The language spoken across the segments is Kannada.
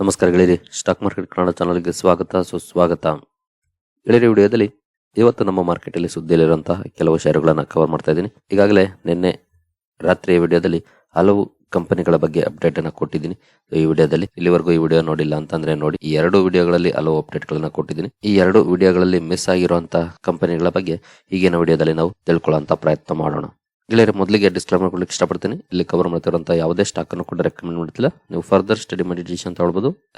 ನಮಸ್ಕಾರ ಗೆಳೆಯರಿ ಸ್ಟಾಕ್ ಮಾರ್ಕೆಟ್ ಕನ್ನಡ ಚಾನಲ್ಗೆ ಸ್ವಾಗತ, ಸುಸ್ವಾಗತ. ಗೆಳೆಯರಿ, ವಿಡಿಯೋದಲ್ಲಿ ಇವತ್ತು ನಮ್ಮ ಮಾರ್ಕೆಟಲ್ಲಿ ಸುದ್ದಿಯಲ್ಲಿರುವಂತಹ ಕೆಲವು ಷೇರುಗಳನ್ನು ಕವರ್ ಮಾಡ್ತಾ ಇದ್ದೀನಿ. ಈಗಾಗಲೇ ನಿನ್ನೆ ರಾತ್ರಿಯ ವಿಡಿಯೋದಲ್ಲಿ ಹಲವು ಕಂಪನಿಗಳ ಬಗ್ಗೆ ಅಪ್ಡೇಟ್ ಅನ್ನು ಕೊಟ್ಟಿದ್ದೀನಿ. ಈ ವಿಡಿಯೋದಲ್ಲಿ ಇಲ್ಲಿವರೆಗೂ ಈ ವಿಡಿಯೋ ನೋಡಿಲ್ಲ ಅಂತಂದ್ರೆ ನೋಡಿ, ಈ ಎರಡು ವಿಡಿಯೋಗಳಲ್ಲಿ ಹಲವು ಅಪ್ಡೇಟ್ ಗಳನ್ನ ಕೊಟ್ಟಿದ್ದೀನಿ. ಈ ಎರಡು ವಿಡಿಯೋಗಳಲ್ಲಿ ಮಿಸ್ ಆಗಿರುವಂತಹ ಕಂಪನಿಗಳ ಬಗ್ಗೆ ಈಗಿನ ವಿಡಿಯೋದಲ್ಲಿ ನಾವು ತಿಳ್ಕೊಳ್ಳುವಂತ ಪ್ರಯತ್ನ ಮಾಡೋಣ. ಗೆಳೆಯರೆ ಮೊದಲಿಗೆ ಡಿಸ್ಕ್ಲೈಮರ್ ಕೊಡ್ಲಿಕ್ಕೆ ಇಷ್ಟಪಡ್ತೀನಿ. ಇಲ್ಲಿ ಕವರ್ ಮಾಡ್ತಿರುವಂತಹ ಯಾವುದೇ ಸ್ಟಾಕ್ ಅನ್ನು ಕೂಡ ರೆಕಮೆಂಡ್ ಮಾಡ್ತಿಲ್ಲ. ನೀವು ಫರ್ದರ್ ಸ್ಟಡಿ ಮಾಡಿ decision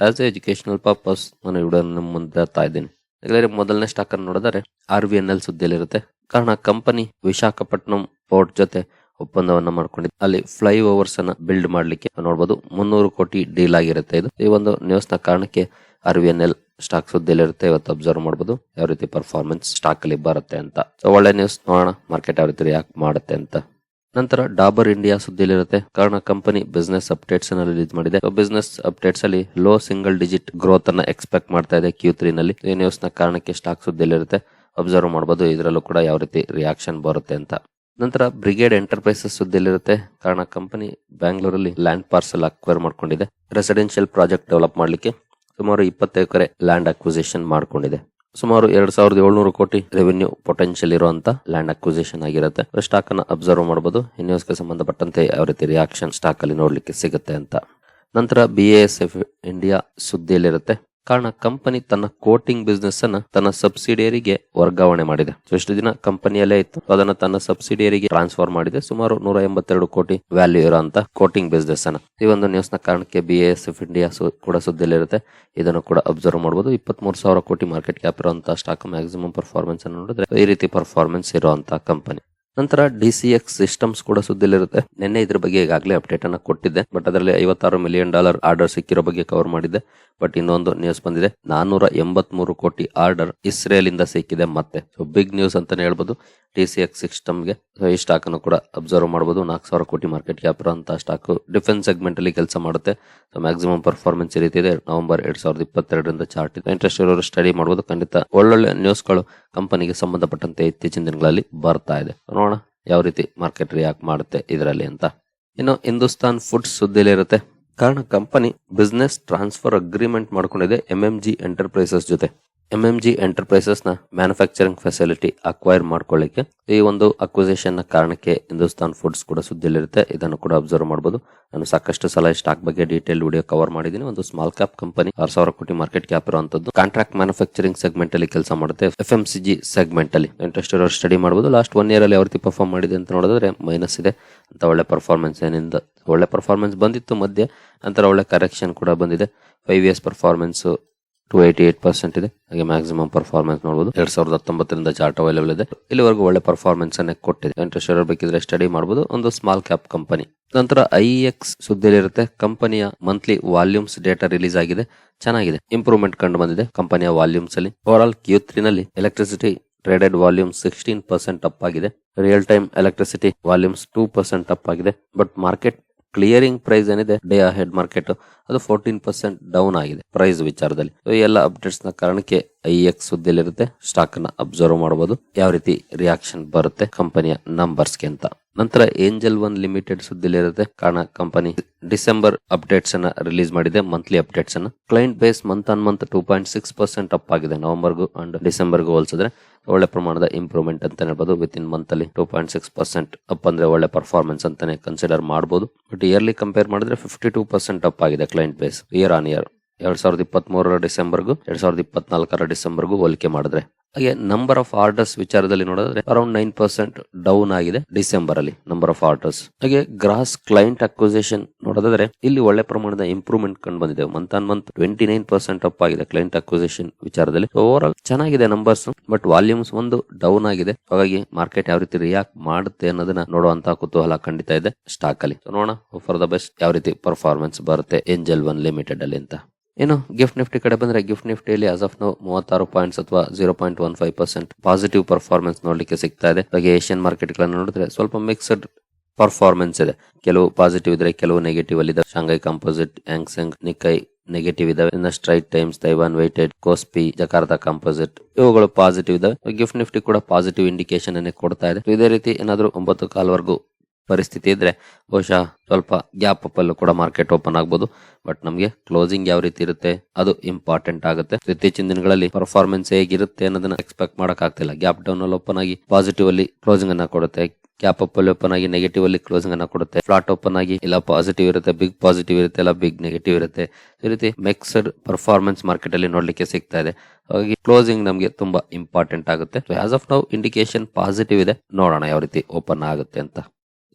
as a educational purpose ನಾನು ವಿಡಿಯೋ ನಿಮ್ಮ ಮುಂದೆ ತಾ ಇದ್ದೀನಿ. ಗೆಳೆಯರ, ಮೊದಲನೇ ಸ್ಟಾಕ್ ಅನ್ನು ನೋಡಿದರೆ ಆರ್ ವಿ ಎನ್ ಎಲ್ ಸುದ್ದಿಯಲ್ಲಿರುತ್ತೆ. ಕಾರಣ ಕಂಪನಿ ವಿಶಾಖಪಟ್ಟಣಂ ಪೋರ್ಟ್ ಜೊತೆ ಒಪ್ಪಂದವನ್ನ ಮಾಡ್ಕೊಂಡಿದೆ. ಅಲ್ಲಿ ಫ್ಲೈ ಓವರ್ಸ್ ಅನ್ನ ಬಿಲ್ಡ್ ಮಾಡ್ಲಿಕ್ಕೆ ನೋಡಬಹುದು ಮುನ್ನೂರು ಕೋಟಿ ಡೀಲ್ ಆಗಿರುತ್ತೆ ಇದು. ಈ ಒಂದು ನ್ಯೂಸ್ನ ಕಾರಣಕ್ಕೆ R V N L stock ಸುದ್ದಿಯಲ್ಲಿರುತ್ತೆ ಇವತ್ತು ಅಬ್ಸರ್ವ್ ಮಾಡಬಹುದು ಯಾವ ರೀತಿ ಪರ್ಫಾರ್ಮೆನ್ಸ್ ಸ್ಟಾಕ್ ಅಲ್ಲಿ ಬರುತ್ತೆ ಅಂತ. ಸೊ ಒಳ್ಳೆ ನ್ಯೂಸ್ ನೋಡೋಣ. ಮಾರ್ಕೆಟ್ ಯಾವ ರೀತಿ ರಿಯಾಕ್ಟ್ ಮಾಡುತ್ತೆ ಅಂತ. ನಂತರ ಡಾಬರ್ ಇಂಡಿಯಾ ಸುದ್ದಿಯಲ್ಲಿರುತ್ತೆ ಕಾರಣ ಕಂಪನಿ ಬಿಸ್ನೆಸ್ ಅಪ್ಡೇಟ್ಸ್ ಅನ್ನ ರಿಲೀಸ್ ಮಾಡಿದೆ. ಬಿಸ್ನೆಸ್ ಅಪ್ಡೇಟ್ಸ್ ಅಲ್ಲಿ ಲೋ ಸಿಂಗಲ್ ಡಿಜಿಟ್ ಗ್ರೋತ್ ಅನ್ನ ಎಕ್ಸ್ಪೆಕ್ಟ್ ಮಾಡ್ತಾ ಇದೆ ಕ್ಯೂ ತ್ರೀ ನಲ್ಲಿ. ಈ ನ್ಯೂಸ್ನ ಕಾರಣಕ್ಕೆ ಸ್ಟಾಕ್ ಸುದ್ದಿಯಲ್ಲಿರುತ್ತೆ ಅಬ್ಸರ್ವ್ ಮಾಡಬಹುದು ಇದರಲ್ಲೂ ಕೂಡ ಯಾವ ರೀತಿ ರಿಯಾಕ್ಷನ್ ಬರುತ್ತೆ ಅಂತ. ನಂತರ ಬ್ರಿಗೇಡ್ ಎಂಟರ್ಪ್ರೈಸಸ್ ಸುದ್ದಿಯಲ್ಲಿರುತ್ತೆ ಕಾರಣ ಕಂಪನಿ ಬ್ಯಾಂಗ್ಳೂರಲ್ಲಿ ಲ್ಯಾಂಡ್ ಪಾರ್ಸಲ್ ಅಕ್ವೈರ್ ಮಾಡ್ಕೊಂಡಿದೆ. ರೆಸಿಡೆನ್ಷಿಯಲ್ ಪ್ರಾಜೆಕ್ಟ್ ಡೆವಲಪ್ ಮಾಡಲಿಕ್ಕೆ. ಸುಮಾರು ಇಪ್ಪತ್ತು ಎಕರೆ ಲ್ಯಾಂಡ್ ಅಕ್ವಿಸಿಷನ್ ಮಾಡ್ಕೊಂಡಿದೆ. ಸುಮಾರು ಎರಡ್ ಸಾವಿರದ ಏಳ್ನೂರು ಕೋಟಿ ರೆವೆನ್ಯೂ ಪೊಟೆನ್ಶಿಯಲ್ ಇರುವಂತ ಲ್ಯಾಂಡ್ ಅಕ್ವಿಸಿಷನ್ ಆಗಿರುತ್ತೆ. ಸ್ಟಾಕ್ ಅನ್ನ ಅಬ್ಸರ್ವ್ ಮಾಡಬಹುದು ನ್ಯೂಸ್ಗೆ ಸಂಬಂಧಪಟ್ಟಂತೆ ಯಾವ ರೀತಿ ರಿಯಾಕ್ಷನ್ ಸ್ಟಾಕ್ ಅಲ್ಲಿ ನೋಡ್ಲಿಕ್ಕೆ ಸಿಗುತ್ತೆ ಅಂತ. ನಂತರ ಬಿ ಎಸ್ ಎಫ್ ಇಂಡಿಯಾ ಸುದ್ದಿಯಲ್ಲಿರುತ್ತೆ. ಕಾರಣ ಕಂಪನಿ ತನ್ನ ಕೋಟಿಂಗ್ ಬಿಸ್ನೆಸ್ ಅನ್ನ ತನ್ನ ಸಬ್ಸಿಡಿಯರಿಗೆ ವರ್ಗಾವಣೆ ಮಾಡಿದೆ. ಎಷ್ಟು ದಿನ ಕಂಪನಿಯಲ್ಲೇ ಇತ್ತು. ಅದನ್ನ ತನ್ನ ಸಬ್ಸಿಡಿಯರಿಗೆ ಟ್ರಾನ್ಸ್ಫರ್ ಮಾಡಿದೆ. ಸುಮಾರು ನೂರ ಎಂಬತ್ತೆರಡು ಕೋಟಿ ವ್ಯಾಲ್ಯೂ ಇರುವಂತ ಕೋಟಿಂಗ್ ಬಿಸ್ನೆಸ್ ಅನ್ನ. ಈ ಒಂದು ನ್ಯೂಸ್ನ ಕಾರಣಕ್ಕೆ ಬಿ ಎಸ್ ಎಫ್ ಇಂಡಿಯಾ ಕೂಡ ಸುದ್ದಿಯಲ್ಲಿರುತ್ತೆ. ಇದನ್ನು ಕೂಡ ಅಬ್ಸರ್ವ್ ಮಾಡಬಹುದು ಇಪ್ಪತ್ಮೂರು ಸಾವಿರ ಕೋಟಿ ಮಾರ್ಕೆಟ್ ಕ್ಯಾಪ್ ಇರುವಂತಹ ಸ್ಟಾಕ್ ಮ್ಯಾಕ್ಸಿಮಮ್ ಪರ್ಫಾರ್ಮೆನ್ಸ್ ಅನ್ನು ನೋಡಿದ್ರೆ ಈ ರೀತಿ ಪರ್ಫಾರ್ಮೆನ್ಸ್ ಇರುವಂತಹ ಕಂಪನಿ ನಂತರ ಡಿ ಸಿ ಎಕ್ಸ್ ಸಿಸ್ಟಮ್ಸ್ ಕೂಡ ಸುದ್ದಿಲಿರುತ್ತೆ. ನಿನ್ನೆ ಇದ್ರ ಬಗ್ಗೆ ಈಗಾಗಲೇ ಅಪ್ಡೇಟ್ ಅನ್ನ ಕೊಟ್ಟಿದ್ದೆ. ಬಟ್ ಅದರಲ್ಲಿ ಐವತ್ತಾರು ಮಿಲಿಯನ್ ಡಾಲರ್ ಆರ್ಡರ್ ಸಿಕ್ಕಿರೋ ಬಗ್ಗೆ ಕವರ್ ಮಾಡಿದ್ದೆ. ಬಟ್ ಇನ್ನೊಂದು ನ್ಯೂಸ್ ಬಂದಿದೆ. ನಾನೂರ ಎಂಬತ್ಮೂರು ಕೋಟಿ ಆರ್ಡರ್ ಇಸ್ರೇಲ್ ಇಂದ ಸಿಕ್ಕಿದೆ ಮತ್ತೆ. ಬಿಗ್ ನ್ಯೂಸ್ ಅಂತಾನೆ ಹೇಳ್ಬೋದು. ಟಿ ಸಿ ಎಕ್ಸ್ ಸಿಸ್ಟಮ್ಗೆ ಈ ಸ್ಟಾಕ್ ಅನ್ನು ಕೂಡ ಅಬ್ಸರ್ವ್ ಮಾಡಬಹುದು ನಾಲ್ಕು ಸಾವಿರ ಕೋಟಿ ಮಾರ್ಕೆಟ್ ಕ್ಯಾಪ್ ಅಂತ ಸ್ಟಾಕ್ ಡಿಫೆನ್ಸ್ ಸೆಗ್ಮೆಂಟ್ ಅಲ್ಲಿ ಕೆಲಸ ಮಾಡುತ್ತೆ. ಸೊ ಮ್ಯಾಕ್ಸಿಮಮ್ ಪರ್ಫಾರ್ಮೆನ್ಸ್ ಈ ರೀತಿ ಇದೆ. ನವೆಂಬರ್ ಎರಡ್ ಸಾವಿರದ ಇಪ್ಪತ್ತೆರಡರಿಂದ ಚಾರ್ಟ್ ಇಂಟ್ರೆಸ್ಟ್ ಇರೋರು ಸ್ಟಡಿ ಮಾಡಬಹುದು ಖಂಡಿತ ಒಳ್ಳೊಳ್ಳೆ ನ್ಯೂಸ್ಗಳು ಕಂಪನಿಗೆ ಸಂಬಂಧಪಟ್ಟಂತೆ ಇತ್ತೀಚಿನ ದಿನಗಳಲ್ಲಿ ಬರ್ತಾ ಇದೆ. ನೋಡೋಣ ಯಾವ ರೀತಿ ಮಾರ್ಕೆಟ್ ರಿಯಾಕ್ಟ್ ಮಾಡುತ್ತೆ ಇದರಲ್ಲಿ ಅಂತ. ಇನ್ನು ಹಿಂದೂಸ್ತಾನ್ ಫುಡ್ಸ್ ಸುದ್ದಿಲಿರುತ್ತೆ ಕಾರಣ ಕಂಪನಿ ಬಿಸ್ನೆಸ್ ಟ್ರಾನ್ಸ್ಫರ್ ಅಗ್ರಿಮೆಂಟ್ ಮಾಡ್ಕೊಂಡಿದೆ ಎಂಎಂಜಿ ಎಂಟರ್ಪ್ರೈಸಸ್ ಜೊತೆ. ಎಂ ಎಂ ಜಿ ಎಂಟರ್ಪ್ರೈಸಸ್ನ ಮ್ಯಾನುಫ್ಯಾಕ್ಚರಿಂಗ್ ಫೆಸಿಲಿಟಿ ಅಕ್ವೈರ್ ಮಾಡ್ಕೊಳ್ಳಿಕ್ಕೆ ಈ ಒಂದು ಅಕ್ವಿಸೇಷನ್ನ ಕಾರಣಕ್ಕೆ ಹಿಂದೂಸ್ತಾನ್ ಫುಡ್ಸ್ ಕೂಡ ಸುದ್ದಿಲಿರುತ್ತೆ ಇದನ್ನು ಕೂಡ ಅಬ್ಸರ್ವ್ ಮಾಡಬಹುದು ನಾನು ಸಾಕಷ್ಟು ಸಲ ಸ್ಟಾಕ್ ಬಗ್ಗೆ ಡೀಟೇಲ್ ವಿಡಿಯೋ ಕವರ್ ಮಾಡಿದ್ದೀನಿ. ಒಂದು ಸ್ಮಾಲ್ ಕ್ಯಾಪ್ ಕಂಪನಿ ಆರು ಸಾವಿರ ಕೋಟಿ ಮಾರ್ಕೆಟ್ ಕ್ಯಾಪ್ ಇರುವಂತದ್ದು. ಕಾಂಟ್ರಾಕ್ಟ್ ಮ್ಯಾನುಫ್ಯಾಕ್ಚರಿಂಗ್ ಸೆಗ್ಮೆಂಟ್ ಅಲ್ಲಿ ಕೆಲಸ ಮಾಡುತ್ತೆ. F M C G segment ಅಲ್ಲಿ ಇಂಟ್ರೆಸ್ಟ್ ಇರೋ ಸ್ಟಡಿ ಮಾಡಬಹುದು ಲಾಸ್ಟ್ ಒನ್ ಇಯರ್ ಅಲ್ಲಿ ಯಾವ ರೀತಿ ಪರ್ಫಾರ್ಮ್ ಮಾಡಿದೆ ಅಂತ ನೋಡಿದ್ರೆ ಮೈನಸ್ ಇದೆ. ಅಂತ ಒಳ್ಳೆ ಪರ್ಫಾರ್ಮೆನ್ಸ್ ಏನಿಂದ ಒಳ್ಳೆ ಪರ್ಫಾರ್ಮೆನ್ಸ್ ಬಂದಿತ್ತು ಮಧ್ಯೆ. ನಂತರ ಒಳ್ಳೆ ಕರೆಕ್ಷನ್ ಕೂಡ ಬಂದಿದೆ. Five years performance to eighty eight percent ಇದೆ. ಹಾಗೆ ಮ್ಯಾಕ್ಸಿಮಮ್ ಪರ್ಫಾರ್ಮೆನ್ಸ್ ನೋಡಬಹುದು ಎರಡ್ ಸಾವಿರದ ಹತ್ತೊಂಬತ್ತರಿಂದ ಚಾರ್ಟ್ ಅವೈಲೇಬಲ್ ಇದೆ. ಇಲ್ಲಿವರೆಗೂ ಒಳ್ಳೆ ಪರ್ಫಾರ್ಮೆನ್ಸ್ ಅನ್ನೇ ಕೊಟ್ಟಿದೆ. ಇಂಟ್ರೆಸ್ಟ್ ಇರೋ ಬೇಕಿದ್ರೆ ಸ್ಟಡಿ ಮಾಡಬಹುದು ಒಂದು ಸ್ಮಾಲ್ ಕ್ಯಾಪ್ ಕಂಪನಿ ನಂತರ ಐ ಎಕ್ಸ್ ಸುದ್ದಿಯಲ್ಲಿರುತ್ತೆ. ಕಂಪನಿಯ ಮಂತ್ಲಿ ವಾಲ್ಯೂಮ್ಸ್ ಡೇಟಾ ರಿಲೀಸ್ ಆಗಿದೆ. ಚೆನ್ನಾಗಿದೆ. ಇಂಪ್ರೂವ್ಮೆಂಟ್ ಕಂಡು ಬಂದಿದೆ ಕಂಪನಿಯ ವಾಲ್ಯೂಮ್ಸ್ ಅಲ್ಲಿ. ಓವರ್ ಆಲ್ ಕ್ಯೂ ನಲ್ಲಿ electricity traded volume sixteen percent up ಆಗಿದೆ. Real time electricity volumes two percent up ಆಗಿದೆ. ಬಟ್ ಮಾರ್ಕೆಟ್ ಕ್ಲಿಯರಿಂಗ್ ಪ್ರೈಸ್ ಏನಿದೆ ಡೇ ಹೆಡ್ ಮಾರ್ಕೆಟ್ ಅದು ಫೋರ್ಟೀನ್ ಪರ್ಸೆಂಟ್ ಡೌನ್ ಆಗಿದೆ ಪ್ರೈಸ್ ವಿಚಾರದಲ್ಲಿ. ಎಲ್ಲ ಅಪ್ಡೇಟ್ಸ್ನ ಕಾರಣಕ್ಕೆ ಐ ಎಕ್ಸ್ ಸುದ್ದಿಯಲ್ಲಿರುತ್ತೆ ಸ್ಟಾಕ್ನ ಅಬ್ಸರ್ವ್ ಮಾಡಬಹುದು ಯಾವ ರೀತಿ ರಿಯಾಕ್ಷನ್ ಬರುತ್ತೆ ಕಂಪನಿಯ ನಂಬರ್ಸ್ಗೆ ಅಂತ. ನಂತರ ಏಂಜಲ್ ಒನ್ ಲಿಮಿಟೆಡ್ ಸುದ್ದಿಲಿರುತ್ತೆ ಕಾರಣ ಕಂಪನಿ ಡಿಸೆಂಬರ್ ಅಪ್ಡೇಟ್ಸ್ ಅನ್ನ ರಿಲೀಸ್ ಮಾಡಿದೆ. ಮಂತ್ಲಿ ಅಪ್ಡೇಟ್ಸ್ ಅನ್ನ client base month on month two point six percent up ಆಗಿದೆ. ನವೆಂಬರ್ಗೂ ಅಂಡ್ ಡಿಸೆಂಬರ್ಗೂ ಹೋಲಿಸಿದ್ರೆ ಒಳ್ಳೆ ಪ್ರಮಾಣದ ಇಂಪ್ರೂವ್ಮೆಂಟ್ ಅಂತ ಹೇಳ್ಬೋದು. ವಿತ್ ಇನ್ ಮಂತ್ ಅಲ್ಲಿ two point six percent up ಅಂದ್ರೆ ಒಳ್ಳೆ ಪರ್ಫಾರ್ಮೆನ್ಸ್ ಅಂತಾನೆ ಕನ್ಸಿಡರ್ ಮಾಡಬಹುದು ಬಟ್ ಇಯರ್ಲಿ ಕಂಪೇರ್ ಮಾಡಿದ್ರೆ ಫಿಫ್ಟಿ ಟೂ ಪರ್ಸೆಂಟ್ ಅಪ್ ಆಗಿದೆ client base year on year ಎರಡ್ ಸಾವಿರದ ಇಪ್ಪತ್ತ್ ಮೂರರ ಡಿಸೆಂಬರ್ಗೂ ಎರಡ್ ಸಾವಿರದ ಇಪ್ಪತ್ನಾಲ್ಕರ ಡಿಸೆಂಬರ್ಗೂ ಹೋಲಿಕೆ ಮಾಡಿದ್ರೆ ಹಾಗೆ ನಂಬರ್ ಆಫ್ ಆರ್ಡರ್ಸ್ ವಿಚಾರದಲ್ಲಿ ನೋಡಿದ್ರೆ ಅರೌಂಡ್ ನೈನ್ ಪರ್ಸೆಂಟ್ ಡೌನ್ ಆಗಿದೆ ಡಿಸೆಂಬರ್ ಅಲ್ಲಿ ನಂಬರ್ ಆಫ್ ಆರ್ಡರ್ಸ್ ಹಾಗೆ ಗ್ರಾಸ್ ಕ್ಲೈಂಟ್ ಅಕ್ವಿಸೇಷನ್ ನೋಡೋದಾದ್ರೆ ಇಲ್ಲಿ ಒಳ್ಳೆ ಪ್ರಮಾಣದ ಇಂಪ್ರೂವ್ಮೆಂಟ್ ಕಂಡು ಬಂದಿದೆ. Month on month twenty nine percent up ಆಗಿದೆ ಕ್ಲೈಂಟ್ ಅಕ್ವಿಸೇಷನ್ ವಿಚಾರದಲ್ಲಿ. ಓವರ್ ಆಲ್ ಚೆನ್ನಾಗಿದೆ ನಂಬರ್ಸ್ ಬಟ್ ವಾಲ್ಯೂಮ್ಸ್ ಒಂದು ಡೌನ್ ಆಗಿದೆ. ಹಾಗಾಗಿ ಮಾರ್ಕೆಟ್ ಯಾವ ರೀತಿ ರಿಯಾಕ್ಟ್ ಮಾಡುತ್ತೆ ಅನ್ನೋದನ್ನ ನೋಡುವಂತಹ ಕುತೂಹಲ ಖಂಡಿತ ಇದೆ ಸ್ಟಾಕ್ ಅಲ್ಲಿ. ನೋಡೋಣ ಫಾರ್ ದ ಬೆಸ್ಟ್ ಯಾವ ರೀತಿ ಪರ್ಫಾರ್ಮೆನ್ಸ್ ಬರುತ್ತೆ ಏಂಜಲ್ ಒನ್ ಲಿಮಿಟೆಡ್ ಅಲ್ಲಿ ಅಂತ. ಇನ್ನು ಗಿಫ್ಟ್ ನಿಫ್ಟಿ ಕಡೆ ಬಂದ್ರೆ ಗಿಫ್ಟ್ ನಿಫ್ಟಿಯಲ್ಲಿ ಆಸ್ ಆಫ್ ನೋ ಮೂವತ್ತಾರು ಪಾಯಿಂಟ್ಸ್ ಅಥವಾ zero point one five percent positive performance ನೋಡ್ಲಿಕ್ಕೆ ಸಿಗ್ತಾ ಇದೆ. ಹಾಗೆ ಏಷ್ಯನ್ ಮಾರ್ಕೆಟ್ ಗಳನ್ನ ನೋಡಿದ್ರೆ ಸ್ವಲ್ಪ ಮಿಕ್ಸ್ಡ್ ಪರ್ಫಾರ್ಮೆನ್ಸ್ ಇದೆ. ಕೆಲವು ಪಾಸಿಟಿವ್ ಇದ್ರೆ ಕೆಲವು ನೆಗೆಟಿವ್ ಅಲ್ಲಿ Shanghai composite Hang Seng Nikkei negative ಇದಾವೆ. ಇನ್ನ Straits Times Taiwan weighted KOSPI Jakarta composite ಇವುಗಳು ಪಾಸಿಟಿವ್ ಇದಾವೆ. ಗಿಫ್ಟ್ ನಿಫ್ಟಿ ಕೂಡ ಪಾಸಿಟಿವ್ ಇಂಡಿಕೇಶನ್ ಅನ್ನೇ ಕೊಡ್ತಾ ಇದೆ. ಇದೇ ರೀತಿ ಏನಾದ್ರು ಒಂಬತ್ತು ಕಾಲ್ವರೆಗೂ ಪರಿಸ್ಥಿತಿ ಇದ್ರೆ ಬಹುಶಃ ಸ್ವಲ್ಪ ಗ್ಯಾಪ್ ಅಪ್ ಅಲ್ಲೂ ಕೂಡ ಮಾರ್ಕೆಟ್ ಓಪನ್ ಆಗ್ಬೋದು. ಬಟ್ ನಮಗೆ ಕ್ಲೋಸಿಂಗ್ ಯಾವ ರೀತಿ ಇರುತ್ತೆ, ಅದು ಇಂಪಾರ್ಟೆಂಟ್ ಆಗುತ್ತೆ. ಇತ್ತೀಚಿನ ದಿನಗಳಲ್ಲಿ ಪರ್ಫಾರ್ಮೆನ್ಸ್ ಹೇಗಿರುತ್ತೆ ಅನ್ನೋದನ್ನ ಎಕ್ಸ್ಪೆಕ್ಟ್ ಮಾಡಕ್ ಆಗ್ತಿಲ್ಲ. ಗ್ಯಾಪ್ ಡೌನ್ ಅಲ್ಲಿ ಓಪನ್ ಆಗಿ ಪಾಸಿಟಿವ್ ಅಲ್ಲಿ ಕ್ಲೋಸಿಂಗ್ ಅನ್ನ ಕೊಡುತ್ತೆ. ಗ್ಯಾಪ್ ಅಪ್ ಅಲ್ಲಿ ಓಪನ್ ಆಗಿ ನೆಗೆಟಿವ್ ಅಲ್ಲಿ ಕ್ಲೋಸಿಂಗ್ ಅನ್ನ ಕೊಡುತ್ತೆ. ಫ್ಲಾಟ್ ಓಪನ್ ಆಗಿ ಇಲ್ಲ ಪಾಸಿಟಿವ್ ಇರುತ್ತೆ ಬಿಗ್ ಪಾಸಿಟಿವ್ ಇರುತ್ತೆ, ಇಲ್ಲ ಬಿಗ್ ನೆಗೆಟಿವ್ ಇರುತ್ತೆ. ಈ ರೀತಿ ಮಿಕ್ಸ್ಡ್ ಪರ್ಫಾರ್ಮೆನ್ಸ್ ಮಾರ್ಕೆಟ್ ಅಲ್ಲಿ ನೋಡ್ಲಿಕ್ಕೆ ಸಿಗ್ತಾ ಇದೆ. ಹಾಗಾಗಿ ಕ್ಲೋಸಿಂಗ್ ನಮಗೆ ತುಂಬಾ ಇಂಪಾರ್ಟೆಂಟ್ ಆಗುತ್ತೆ. As of now indication positive ಇದೆ. ನೋಡೋಣ ಯಾವ ರೀತಿ ಓಪನ್ ಆಗುತ್ತೆ ಅಂತ.